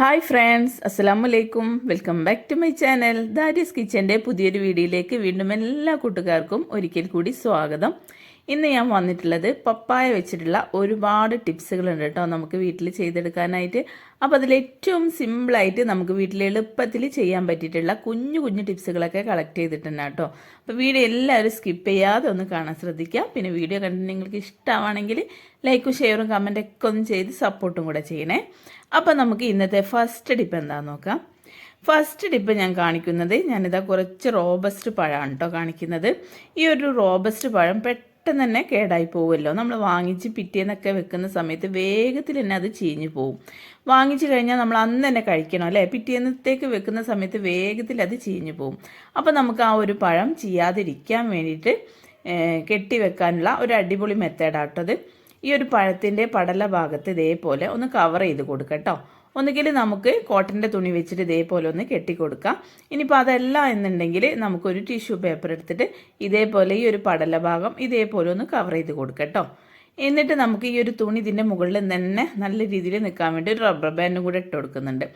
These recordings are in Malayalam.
ഹായ് ഫ്രണ്ട്സ് അസ്സലാമു വലൈക്കും welcome back to my channel Daris കിച്ചന്റെ പുതിയൊരു വീഡിയോയിലേക്ക് വീണ്ടും എല്ലാ കൂട്ടുകാർക്കും ഒരിക്കൽ കൂടി സ്വാഗതം. ഇന്ന് ഞാൻ വന്നിട്ടുള്ളത് പപ്പായ വെച്ചിട്ടുള്ള ഒരുപാട് ടിപ്സുകളുണ്ട് കേട്ടോ നമുക്ക് വീട്ടിൽ ചെയ്തെടുക്കാനായിട്ട്. അപ്പോൾ അതിൽ ഏറ്റവും സിമ്പിളായിട്ട് നമുക്ക് വീട്ടിൽ എളുപ്പത്തിൽ ചെയ്യാൻ പറ്റിയിട്ടുള്ള കുഞ്ഞു കുഞ്ഞു ടിപ്സുകളൊക്കെ കളക്ട് ചെയ്തിട്ടുണ്ട് കേട്ടോ. അപ്പോൾ വീഡിയോ എല്ലാവരും സ്കിപ്പ് ചെയ്യാതെ ഒന്ന് കാണാൻ ശ്രദ്ധിക്കുക. പിന്നെ വീഡിയോ കണ്ടിട്ട് നിങ്ങൾക്ക് ഇഷ്ടമാണെങ്കിൽ ലൈക്കും ഷെയറും കമന്റൊക്കെ ഒന്ന് ചെയ്ത് സപ്പോർട്ടും കൂടെ ചെയ്യണേ. അപ്പോൾ നമുക്ക് ഇന്നത്തെ ഫസ്റ്റ് ടിപ്പ് എന്താണെന്ന് നോക്കാം. ഫസ്റ്റ് ടിപ്പ് ഞാൻ കാണിക്കുന്നത് ഞാനിതാ കുറച്ച് റോബസ്റ്റ് പഴമാണ് കേട്ടോ കാണിക്കുന്നത്. ഈ ഒരു റോബസ്റ്റ് പഴം പെട്ടെന്ന് തന്നെ കേടായി പോകുമല്ലോ. നമ്മൾ വാങ്ങിച്ച് പിറ്റേന്നൊക്കെ വെക്കുന്ന സമയത്ത് വേഗത്തിൽ തന്നെ അത് ചീഞ്ഞു പോകും വാങ്ങിച്ചു കഴിഞ്ഞാൽ നമ്മൾ അന്ന് തന്നെ കഴിക്കണം അല്ലേ? പിറ്റേന്നത്തേക്ക് വെക്കുന്ന സമയത്ത് വേഗത്തിൽ അത് ചീഞ്ഞു പോകും അപ്പോൾ നമുക്ക് ആ ഒരു പഴം ചെയ്യാതിരിക്കാൻ വേണ്ടിയിട്ട് കെട്ടി വെക്കാനുള്ള ഒരു അടിപൊളി മെത്തേഡാട്ടത് ഈ ഒരു പഴത്തിന്റെ പടല ഭാഗത്ത് ഇതേപോലെ ഒന്ന് കവർ ചെയ്ത് കൊടുക്കട്ടോ ഒന്നുകിൽ നമുക്ക് കോട്ടന്റെ തുണി വെച്ചിട്ട് ഇതേപോലെ ഒന്ന് കെട്ടിക്കൊടുക്കാം. ഇനിയിപ്പോൾ അതല്ല എന്നുണ്ടെങ്കിൽ നമുക്കൊരു ടിഷ്യൂ പേപ്പർ എടുത്തിട്ട് ഇതേപോലെ ഈ ഒരു പടല ഭാഗം ഇതേപോലെ ഒന്ന് കവർ ചെയ്ത് കൊടുക്കട്ടോ എന്നിട്ട് നമുക്ക് ഈ ഒരു തുണി ഇതിന്റെ മുകളിൽ തന്നെ നല്ല രീതിയിൽ നിൽക്കാൻ വേണ്ടി ഒരു റബ്ബർ ബാൻഡും കൂടെ ഇട്ട് കൊടുക്കുന്നുണ്ട്.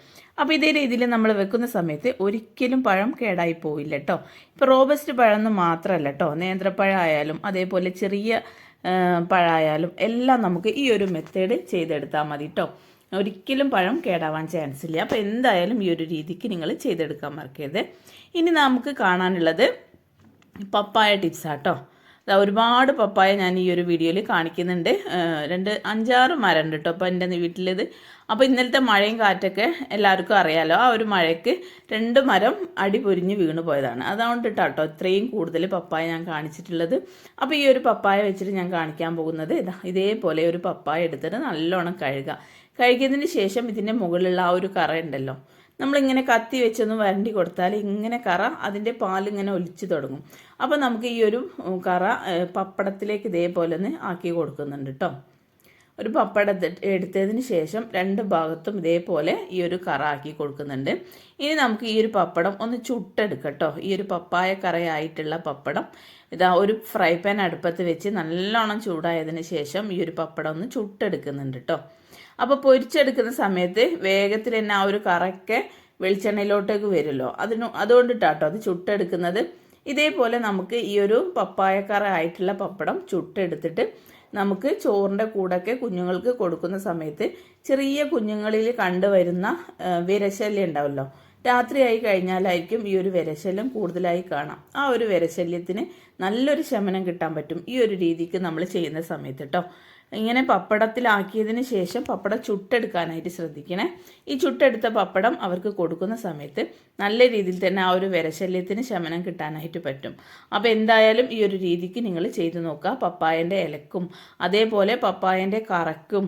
അപ്പോൾ ഇതേ രീതിയിൽ നമ്മൾ വെക്കുന്ന സമയത്ത് ഒരിക്കലും പഴം കേടായി പോവില്ല കേട്ടോ ഇപ്പോൾ റോബസ്റ്റ് പഴം എന്ന് മാത്രമല്ല കേട്ടോ നേന്ത്രപ്പഴം ആയാലും അതേപോലെ ചെറിയ പഴമായാലും എല്ലാം നമുക്ക് ഈ ഒരു മെത്തേഡ് ചെയ്തെടുത്താൽ മതി കേട്ടോ ഒരിക്കലും പഴം കേടാവാൻ ചാൻസ് ഇല്ല അപ്പോൾ എന്തായാലും ഈ ഒരു രീതിക്ക് നിങ്ങൾ ചെയ്തെടുക്കാൻ മറക്കരുത്. ഇനി നമുക്ക് കാണാനുള്ളത് പപ്പായ ടിപ്സാട്ടോ ഒരുപാട് പപ്പായ ഞാൻ ഈ ഒരു വീഡിയോയിൽ കാണിക്കുന്നുണ്ട്. രണ്ട് അഞ്ചാറ് മരം കേട്ടോ അപ്പോൾ എന്റെ വീട്ടിലിത്. അപ്പോൾ ഇന്നലത്തെ മഴയും കാറ്റൊക്കെ എല്ലാവർക്കും അറിയാലോ. ആ ഒരു മഴയ്ക്ക് രണ്ട് മരം അടി പൊരിഞ്ഞ് വീണ് പോയതാണ്. അതുകൊണ്ട് കേട്ടോ ഇത്രയും കൂടുതൽ പപ്പായ ഞാൻ കാണിച്ചിട്ടുള്ളത്. അപ്പോൾ ഈ ഒരു പപ്പായ വെച്ചിട്ട് ഞാൻ കാണിക്കാൻ പോകുന്നത് ഇതാ ഇതേപോലെ ഒരു പപ്പായ എടുത്തിട്ട് നല്ലോണം കഴുകുക കഴുകിയതിന് ശേഷം ഇതിന്റെ മുകളിലുള്ള ആ ഒരു കറ ഉണ്ടല്ലോ. നമ്മളിങ്ങനെ കത്തി വെച്ചൊന്ന് വരണ്ടി കൊടുത്താൽ ഇങ്ങനെ കറ അതിന്റെ പാലിങ്ങനെ ഒലിച്ചു തുടങ്ങും. അപ്പോൾ നമുക്ക് ഈ ഒരു കറ പപ്പടത്തിലേക്ക് ഇതേപോലെ ഒന്ന് ആക്കി കൊടുക്കുന്നുണ്ട് കേട്ടോ ഒരു പപ്പട എടുത്തതിന് ശേഷം രണ്ട് ഭാഗത്തും ഇതേപോലെ ഈ ഒരു കറ ആക്കി കൊടുക്കുന്നുണ്ട്. ഇനി നമുക്ക് ഈ ഒരു പപ്പടം ഒന്ന് ചുട്ടെടുക്കട്ടോ ഈ ഒരു പപ്പായ കറയായിട്ടുള്ള പപ്പടം. ഇതാ ഒരു ഫ്രൈ പാൻ അടുപ്പത്ത് വെച്ച് നല്ലോണം ചൂടായതിന് ശേഷം ഈ ഒരു പപ്പടം ഒന്ന് ചുട്ടെടുക്കുന്നുണ്ട് കേട്ടോ അപ്പോൾ പൊരിച്ചെടുക്കുന്ന സമയത്ത് വേഗത്തിൽ തന്നെ ആ ഒരു കറക്കെ വെളിച്ചെണ്ണയിലോട്ടേക്ക് വരുമല്ലോ അതിന് അതുകൊണ്ടിട്ടാട്ടോ അത് ചുട്ടെടുക്കുന്നത്. ഇതേപോലെ നമുക്ക് ഈ ഒരു പപ്പായക്കറ ആയിട്ടുള്ള പപ്പടം ചുട്ടെടുത്തിട്ട് നമുക്ക് ചോറിന്റെ കൂടൊക്കെ കുഞ്ഞുങ്ങൾക്ക് കൊടുക്കുന്ന സമയത്ത് ചെറിയ കുഞ്ഞുങ്ങളിൽ കണ്ടുവരുന്ന വിരശല്യം ഉണ്ടാവല്ലോ. രാത്രിയായി കഴിഞ്ഞാലായിരിക്കും ഈ ഒരു വിരശല്യം കൂടുതലായി കാണാം. ആ ഒരു വിരശല്യത്തിന് നല്ലൊരു ശമനം കിട്ടാൻ പറ്റും ഈ ഒരു രീതിക്ക് നമ്മൾ ചെയ്യുന്ന സമയത്ത് കേട്ടോ ഇങ്ങനെ പപ്പടത്തിലാക്കിയതിന് ശേഷം പപ്പടം ചുട്ടെടുക്കാനായിട്ട് ശ്രദ്ധിക്കണേ. ഈ ചുട്ടെടുത്ത പപ്പടം അവർക്ക് കൊടുക്കുന്ന സമയത്ത് നല്ല രീതിയിൽ തന്നെ ആ ഒരു വിരശല്യത്തിന് ശമനം കിട്ടാനായിട്ട് പറ്റും. അപ്പോൾ എന്തായാലും ഈ ഒരു രീതിക്ക് നിങ്ങൾ ചെയ്തു നോക്കുക. പപ്പായന്റെ ഇലക്കും അതേപോലെ പപ്പായന്റെ കറക്കും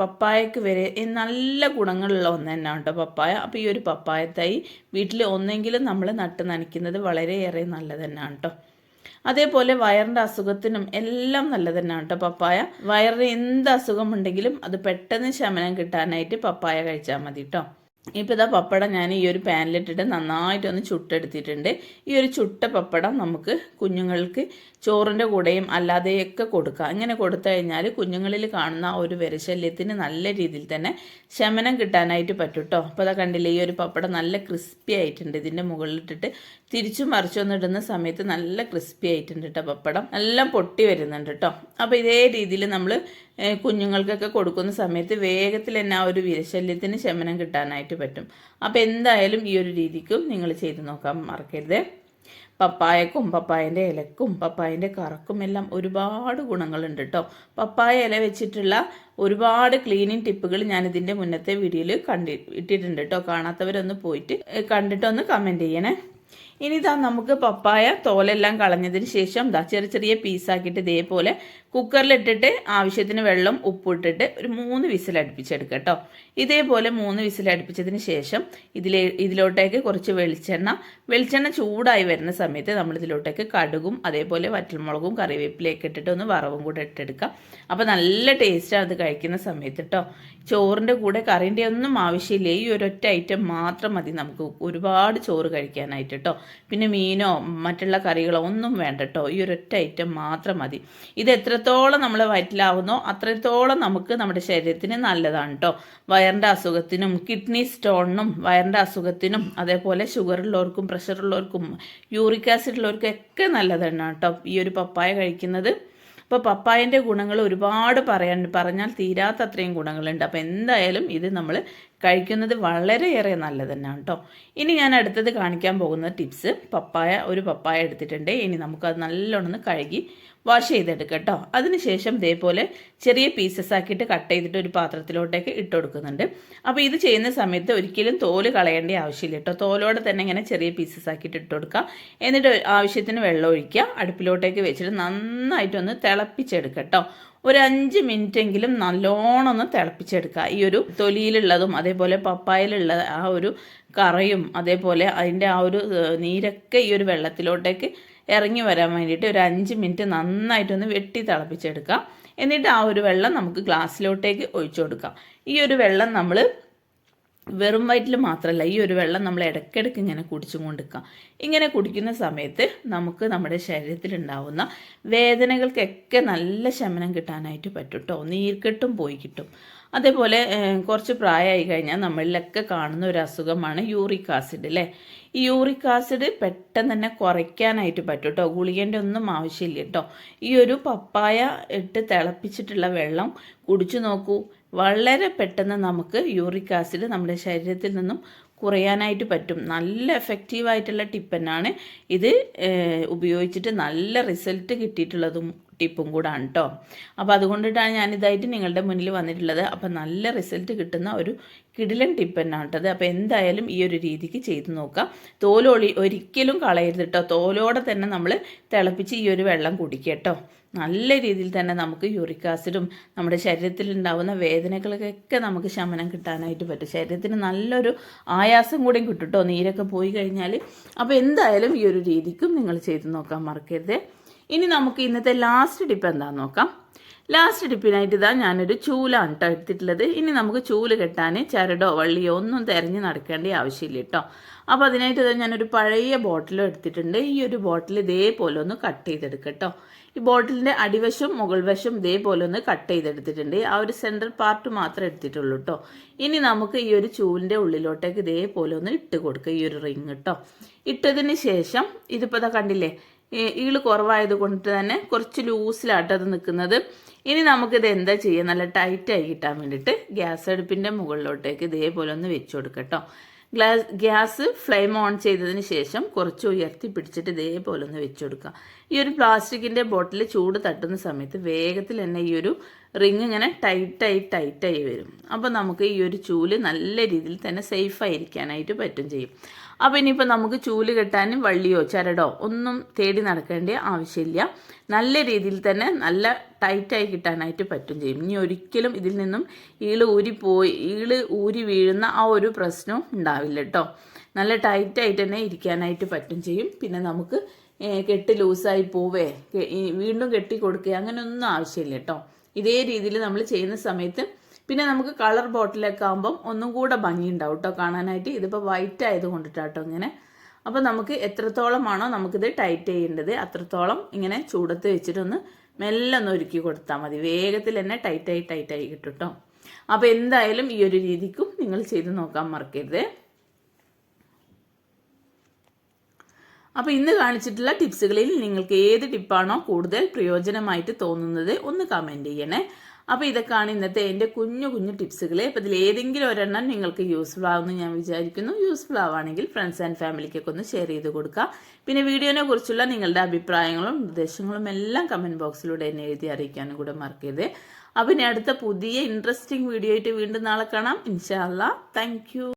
പപ്പായക്ക് വരെ നല്ല ഗുണങ്ങളുള്ള ഒന്ന് തന്നെയാണ് കേട്ടോ പപ്പായ. അപ്പോൾ ഈ ഒരു പപ്പായ തൈ വീട്ടിൽ ഒന്നെങ്കിലും നമ്മൾ നട്ട് നനയ്ക്കുന്നത് വളരെയേറെ നല്ലത് തന്നെയാണ് കേട്ടോ. അതേപോലെ വയറിന്റെ അസുഖത്തിനും എല്ലാം നല്ലത് തന്നെയാണ് കേട്ടോ പപ്പായ. വയറിന് എന്ത് അസുഖം ഉണ്ടെങ്കിലും അത് പെട്ടെന്ന് ശമനം കിട്ടാനായിട്ട് പപ്പായ കഴിച്ചാൽ മതി കേട്ടോ. ഇപ്പോൾ ഇതാ പപ്പടം ഞാൻ ഈ ഒരു പാനിലിട്ടിട്ട് നന്നായിട്ടൊന്ന് ചുട്ടെടുത്തിട്ടുണ്ട്. ഈ ഒരു ചുട്ട പപ്പടം നമുക്ക് കുഞ്ഞുങ്ങൾക്ക് ചോറിന്റെ കൂടെയും അല്ലാതെയൊക്കെ കൊടുക്കാം. ഇങ്ങനെ കൊടുത്തു കഴിഞ്ഞാൽ കുഞ്ഞുങ്ങളിൽ കാണുന്ന ഒരു വിരശല്യത്തിന് നല്ല രീതിയിൽ തന്നെ ശമനം കിട്ടാനായിട്ട് പറ്റും കേട്ടോ അപ്പോൾ അതാ കണ്ടില്ലേ ഈ ഒരു പപ്പടം നല്ല ക്രിസ്പി ആയിട്ടുണ്ട്. ഇതിന്റെ മുകളിലിട്ടിട്ട് തിരിച്ചും മറിച്ചൊന്നും ഇടുന്ന സമയത്ത് നല്ല ക്രിസ്പി ആയിട്ടുണ്ട് കേട്ടോ പപ്പടം. എല്ലാം പൊട്ടി വരുന്നുണ്ട് കേട്ടോ അപ്പോൾ ഇതേ രീതിയിൽ നമ്മൾ കുഞ്ഞുങ്ങൾക്കൊക്കെ കൊടുക്കുന്ന സമയത്ത് വേഗത്തിൽ തന്നെ ആ ഒരു വിരശല്യത്തിന് ശമനം കിട്ടാനായിട്ട് പറ്റും. അപ്പോൾ എന്തായാലും ഈ ഒരു രീതിക്കും നിങ്ങൾ ചെയ്ത് നോക്കാൻ മറക്കരുത്. പപ്പായക്കും പപ്പായന്റെ ഇലക്കും പപ്പായന്റെ കറക്കും എല്ലാം ഒരുപാട് ഗുണങ്ങളുണ്ട് കേട്ടോ പപ്പായ ഇല വെച്ചിട്ടുള്ള ഒരുപാട് ക്ലീനിങ് ടിപ്പുകൾ ഞാൻ ഇതിന്റെ മുന്നത്തെ വീഡിയോയിൽ കണ്ടി ഇട്ടിട്ടുണ്ട് കേട്ടോ കാണാത്തവരൊന്ന് പോയിട്ട് കണ്ടിട്ടൊന്ന് കമന്റ് ചെയ്യണേ. ഇനി ഇതാ നമുക്ക് പപ്പായ തോലെല്ലാം കളഞ്ഞതിന് ശേഷം ഇതാ ചെറിയ ചെറിയ പീസാക്കിയിട്ട് ഇതേപോലെ കുക്കറിലിട്ടിട്ട് ആവശ്യത്തിന് വെള്ളം ഉപ്പിട്ടിട്ട് ഒരു മൂന്ന് വിസിൽ അടുപ്പിച്ചെടുക്കുക കേട്ടോ ഇതേപോലെ മൂന്ന് വിസിൽ അടുപ്പിച്ചതിന് ശേഷം ഇതിലെ ഇതിലോട്ടേക്ക് കുറച്ച് വെളിച്ചെണ്ണ വെളിച്ചെണ്ണ ചൂടായി വരുന്ന സമയത്ത് നമ്മൾ ഇതിലോട്ടേക്ക് കടുകും അതേപോലെ വറ്റൽമുളകും കറിവേപ്പിലേക്ക് ഇട്ടിട്ട് ഒന്ന് വറവും കൂടെ ഇട്ടെടുക്കാം അപ്പോൾ നല്ല ടേസ്റ്റാണ് അത് കഴിക്കുന്ന സമയത്ത് കേട്ടോ ചോറിന്റെ കൂടെ കറിന്റെ ഒന്നും ആവശ്യമില്ല. ഈ ഒരൊറ്റ ഐറ്റം മാത്രം മതി നമുക്ക് ഒരുപാട് ചോറ് കഴിക്കാനായിട്ട് കേട്ടോ പിന്നെ മീനോ മറ്റുള്ള കറികളോ ഒന്നും വേണ്ട കേട്ടോ. ഈ ഒരൊറ്റ ഐറ്റം മാത്രം മതി. ഇത് എത്രത്തോളം നമ്മൾ വയറ്റിലാവുന്നോ അത്രത്തോളം നമുക്ക് നമ്മുടെ ശരീരത്തിന് നല്ലതാണ് കേട്ടോ. വയറിന്റെ അസുഖത്തിനും കിഡ്നി സ്റ്റോണിനും വയറിന്റെ അസുഖത്തിനും അതേപോലെ ഷുഗറുള്ളവർക്കും പ്രഷറുള്ളവർക്കും യൂറിക് ആസിഡ് ഉള്ളവർക്കും ഒക്കെ നല്ലതാണ് കേട്ടോ. ഈ ഒരു പപ്പായ കഴിക്കുന്നത് അപ്പോൾ പപ്പായന്റെ ഗുണങ്ങൾ ഒരുപാട് പറയാൻ പറഞ്ഞാൽ തീരാത്ത അത്രയും ഗുണങ്ങളുണ്ട്. അപ്പോൾ എന്തായാലും ഇത് നമ്മൾ കഴിക്കുന്നത് വളരെയേറെ നല്ലത് തന്നെയാണ് കേട്ടോ ഇനി ഞാൻ അടുത്തത് കാണിക്കാൻ പോകുന്ന ടിപ്സ്. പപ്പായ ഒരു പപ്പായ എടുത്തിട്ടുണ്ട്. ഇനി നമുക്കത് നല്ലോണം കഴുകി വാഷ് ചെയ്തെടുക്കുക കേട്ടോ. അതിനുശേഷം ഇതേപോലെ ചെറിയ പീസസ് ആക്കിയിട്ട് കട്ട് ചെയ്തിട്ട് ഒരു പാത്രത്തിലോട്ടേക്ക് ഇട്ട് കൊടുക്കുന്നുണ്ട്. അപ്പോൾ ഇത് ചെയ്യുന്ന സമയത്ത് ഒരിക്കലും തോൽ കളയേണ്ട ആവശ്യമില്ല കേട്ടോ. തോലോടെ തന്നെ ഇങ്ങനെ ചെറിയ പീസസ് ആക്കിയിട്ട് ഇട്ട് കൊടുക്കുക. എന്നിട്ട് ആവശ്യത്തിന് വെള്ളം ഒഴിക്കുക. അടുപ്പിലോട്ടേക്ക് വെച്ചിട്ട് നന്നായിട്ടൊന്ന് തിളപ്പിച്ചെടുക്കുക കേട്ടോ. ഒരു അഞ്ച് മിനിറ്റ് എങ്കിലും നല്ലോണം ഒന്ന് തിളപ്പിച്ചെടുക്കുക. ഈ ഒരു തൊലിയിലുള്ളതും അതേപോലെ പപ്പായിലുള്ള ആ ഒരു കറയും അതേപോലെ അതിന്റെ ആ ഒരു നീരൊക്കെ ഈ ഒരു വെള്ളത്തിലോട്ടേക്ക് ഇറങ്ങി വരാൻ വേണ്ടിയിട്ട് ഒരു അഞ്ച് മിനിറ്റ് നന്നായിട്ടൊന്ന് വെട്ടി തിളപ്പിച്ചെടുക്കാം. എന്നിട്ട് ആ ഒരു വെള്ളം നമുക്ക് ഗ്ലാസ്സിലോട്ടേക്ക് ഒഴിച്ചു കൊടുക്കാം. ഈ ഒരു വെള്ളം നമ്മൾ വെറും വയറ്റിൽ മാത്രമല്ല ഈ ഒരു വെള്ളം നമ്മൾ ഇടയ്ക്കിടയ്ക്ക് ഇങ്ങനെ കുടിച്ചും കൊണ്ടിരിക്കാം. ഇങ്ങനെ കുടിക്കുന്ന സമയത്ത് നമുക്ക് നമ്മുടെ ശരീരത്തിലുണ്ടാവുന്ന വേദനകൾക്കൊക്കെ നല്ല ശമനം കിട്ടാനായിട്ട് പറ്റും കേട്ടോ നീർക്കെട്ടും പോയി കിട്ടും. അതേപോലെ കുറച്ച് പ്രായമായി കഴിഞ്ഞാൽ നമ്മളിലൊക്കെ കാണുന്ന ഒരു അസുഖമാണ് യൂറിക് ആസിഡ് അല്ലേ യൂറിക് ആസിഡ് പെട്ടെന്ന് തന്നെ കുറയ്ക്കാനായിട്ട് പറ്റും കേട്ടോ ഗുളികേന്റെ ഒന്നും ആവശ്യമില്ല കേട്ടോ ഈ ഒരു പപ്പായ ഇട്ട് തിളപ്പിച്ചിട്ടുള്ള വെള്ളം കുടിച്ചു നോക്കൂ. വളരെ പെട്ടെന്ന് നമുക്ക് യൂറിക് ആസിഡ് നമ്മുടെ ശരീരത്തിൽ നിന്നും കുറയാനായിട്ട് പറ്റും. നല്ല എഫക്റ്റീവായിട്ടുള്ള ടിപ്പനാണ് ഇത് ഉപയോഗിച്ചിട്ട് നല്ല റിസൾട്ട് കിട്ടിയിട്ടുള്ളതും ടിപ്പും കൂടാണ് കേട്ടോ അപ്പോൾ അതുകൊണ്ടിട്ടാണ് ഞാനിതായിട്ട് നിങ്ങളുടെ മുന്നിൽ വന്നിട്ടുള്ളത്. അപ്പോൾ നല്ല റിസൾട്ട് കിട്ടുന്ന ഒരു കിടിലൻ ടിപ്പ് തന്നെയാണ് കേട്ടത് അപ്പോൾ എന്തായാലും ഈ ഒരു രീതിക്ക് ചെയ്തു നോക്കാം. തോലൊളി ഒരിക്കലും കളയരുത് കേട്ടോ തോലോടെ തന്നെ നമ്മൾ തിളപ്പിച്ച് ഈ ഒരു വെള്ളം കുടിക്കുക കേട്ടോ നല്ല രീതിയിൽ തന്നെ നമുക്ക് യൂറിക് ആസിഡും നമ്മുടെ ശരീരത്തിൽ ഉണ്ടാകുന്ന വേദനകൾക്കൊക്കെ നമുക്ക് ശമനം കിട്ടാനായിട്ട് പറ്റും. ശരീരത്തിന് നല്ലൊരു ആയാസം കൂടെയും കിട്ടും കേട്ടോ നീരൊക്കെ പോയി കഴിഞ്ഞാൽ. അപ്പോൾ എന്തായാലും ഈ ഒരു രീതിക്കും നിങ്ങൾ ചെയ്ത് നോക്കാൻ മറക്കരുത്. ഇനി നമുക്ക് ഇന്നത്തെ ലാസ്റ്റ് ടിപ്പ് എന്താണെന്ന് നോക്കാം. ലാസ്റ്റ് ടിപ്പിനായിട്ട് ഇതാ ഞാനൊരു ചൂലാണ് കേട്ടോ എടുത്തിട്ടുള്ളത്. ഇനി നമുക്ക് ചൂൽ കെട്ടാൻ ചരടോ വള്ളിയോ ഒന്നും തിരഞ്ഞ് നടക്കേണ്ട ആവശ്യമില്ല കേട്ടോ അപ്പോൾ അതിനായിട്ട് ഇതാ ഞാനൊരു പഴയ ബോട്ടിലും എടുത്തിട്ടുണ്ട്. ഈ ഒരു ബോട്ടിൽ ഇതേപോലെ ഒന്ന് കട്ട് ചെയ്തെടുക്കുക കേട്ടോ ഈ ബോട്ടിലിന്റെ അടിവശം മുകൾ വശം ഇതേപോലെ ഒന്ന് കട്ട് ചെയ്തെടുത്തിട്ടുണ്ട്. ആ ഒരു സെൻട്രൽ പാർട്ട് മാത്രം എടുത്തിട്ടുള്ളൂ കേട്ടോ ഇനി നമുക്ക് ഈ ഒരു ചൂലിന്റെ ഉള്ളിലോട്ടേക്ക് ഇതേപോലെ ഒന്ന് ഇട്ട് കൊടുക്കുക ഈ ഒരു റിങ് കേട്ടോ ഇട്ടതിന് ശേഷം ഇതിപ്പോൾ ഇതാ കണ്ടില്ലേ ഈൾ കുറവായത് കൊണ്ട് തന്നെ കുറച്ച് ലൂസിലാട്ടത് നിൽക്കുന്നത് ഇനി നമുക്കിത് എന്താ ചെയ്യുക? നല്ല ടൈറ്റായി കിട്ടാൻ വേണ്ടിയിട്ട് ഗ്യാസ് അടുപ്പിന്റെ മുകളിലോട്ടേക്ക് ഇതേപോലെ ഒന്ന് വെച്ച് കൊടുക്കട്ടോ. ഗ്ലാസ് ഗ്യാസ് ഫ്ലെയിം ഓൺ ചെയ്തതിന് ശേഷം കുറച്ച് ഉയർത്തി പിടിച്ചിട്ട് ഇതേപോലെ ഒന്ന് വെച്ച് കൊടുക്കുക. ഈ ഒരു പ്ലാസ്റ്റിക്കിന്റെ ബോട്ടിൽ ചൂട് തട്ടുന്ന സമയത്ത് വേഗത്തിൽ തന്നെ ഈ ഒരു റിങ് ഇങ്ങനെ ടൈറ്റായി ടൈറ്റായി വരും. അപ്പോൾ നമുക്ക് ഈ ഒരു ചൂൽ നല്ല രീതിയിൽ തന്നെ സേഫ് സേഫായിരിക്കാനായിട്ട് പറ്റും ചെയ്യും. അപ്പോൾ ഇനിയിപ്പോൾ നമുക്ക് ചൂൽ കെട്ടാനും വള്ളിയോ ചരടോ ഒന്നും തേടി നടക്കേണ്ട ആവശ്യമില്ല. നല്ല രീതിയിൽ തന്നെ നല്ല ടൈറ്റായി കിട്ടാനായിട്ട് പറ്റും ചെയ്യും. ഇനി ഒരിക്കലും ഇതിൽ നിന്നും ഈൾ ഊരിപ്പോയി ഈൾ ഊരി വീഴുന്ന ആ ഒരു പ്രശ്നവും ഉണ്ടാവില്ല കേട്ടോ നല്ല ടൈറ്റായിട്ട് തന്നെ ഇരിക്കാനായിട്ട് പറ്റും ചെയ്യും. പിന്നെ നമുക്ക് കെട്ട് ലൂസായി പോവേ വീണ്ടും കെട്ടി കൊടുക്കുക അങ്ങനെയൊന്നും ആവശ്യമില്ല കേട്ടോ ഇതേ രീതിയിൽ നമ്മൾ ചെയ്യുന്ന സമയത്ത് പിന്നെ നമുക്ക് കളർ ബോട്ടിലൊക്കെ ആകുമ്പം ഒന്നും കൂടെ ഭംഗിയുണ്ടാവും കേട്ടോ കാണാനായിട്ട്. ഇതിപ്പോൾ വൈറ്റ് ആയത് കൊണ്ടിട്ടാട്ടോ ഇങ്ങനെ. അപ്പോൾ നമുക്ക് എത്രത്തോളമാണോ നമുക്കിത് ടൈറ്റ് ചെയ്യേണ്ടത് അത്രത്തോളം ഇങ്ങനെ ചൂടത്ത് വെച്ചിട്ടൊന്ന് മെല്ലെ ഒന്ന് ഒരുക്കി കൊടുത്താൽ മതി. വേഗത്തിൽ തന്നെ ടൈറ്റായി ടൈറ്റായി കിട്ടും കേട്ടോ അപ്പോൾ എന്തായാലും ഈ ഒരു രീതിക്കും നിങ്ങൾ ചെയ്ത് നോക്കാൻ മറക്കരുത്. അപ്പോൾ ഇന്ന് കാണിച്ചിട്ടുള്ള ടിപ്സുകളിൽ നിങ്ങൾക്ക് ഏത് ടിപ്പാണോ കൂടുതൽ പ്രയോജനമായിട്ട് തോന്നുന്നത് ഒന്ന് കമന്റ് ചെയ്യണേ. അപ്പോൾ ഇതൊക്കെയാണ് ഇന്നത്തെ എന്റെ കുഞ്ഞു കുഞ്ഞു ടിപ്സുകൾ അപ്പോൾ ഇതിൽ ഏതെങ്കിലും ഒരെണ്ണം നിങ്ങൾക്ക് യൂസ്ഫുൾ ആവുമെന്ന് ഞാൻ വിചാരിക്കുന്നു. യൂസ്ഫുൾ ആവുകയാണെങ്കിൽ ഫ്രണ്ട്സ് ആൻഡ് ഫാമിലിക്കൊക്കെ ഒന്ന് ഷെയർ ചെയ്ത് കൊടുക്കുക. പിന്നെ വീഡിയോനെ കുറിച്ചുള്ള നിങ്ങളുടെ അഭിപ്രായങ്ങളും നിർദ്ദേശങ്ങളും എല്ലാം കമന്റ് ബോക്സിലൂടെ എന്നെ എഴുതി അറിയിക്കാനും കൂടെ മറക്കരുത്. അപ്പം ഇനി അടുത്ത പുതിയ ഇൻട്രസ്റ്റിംഗ് വീഡിയോ ആയിട്ട് വീണ്ടും നാളെ കാണാം. ഇൻഷാല്ല താങ്ക്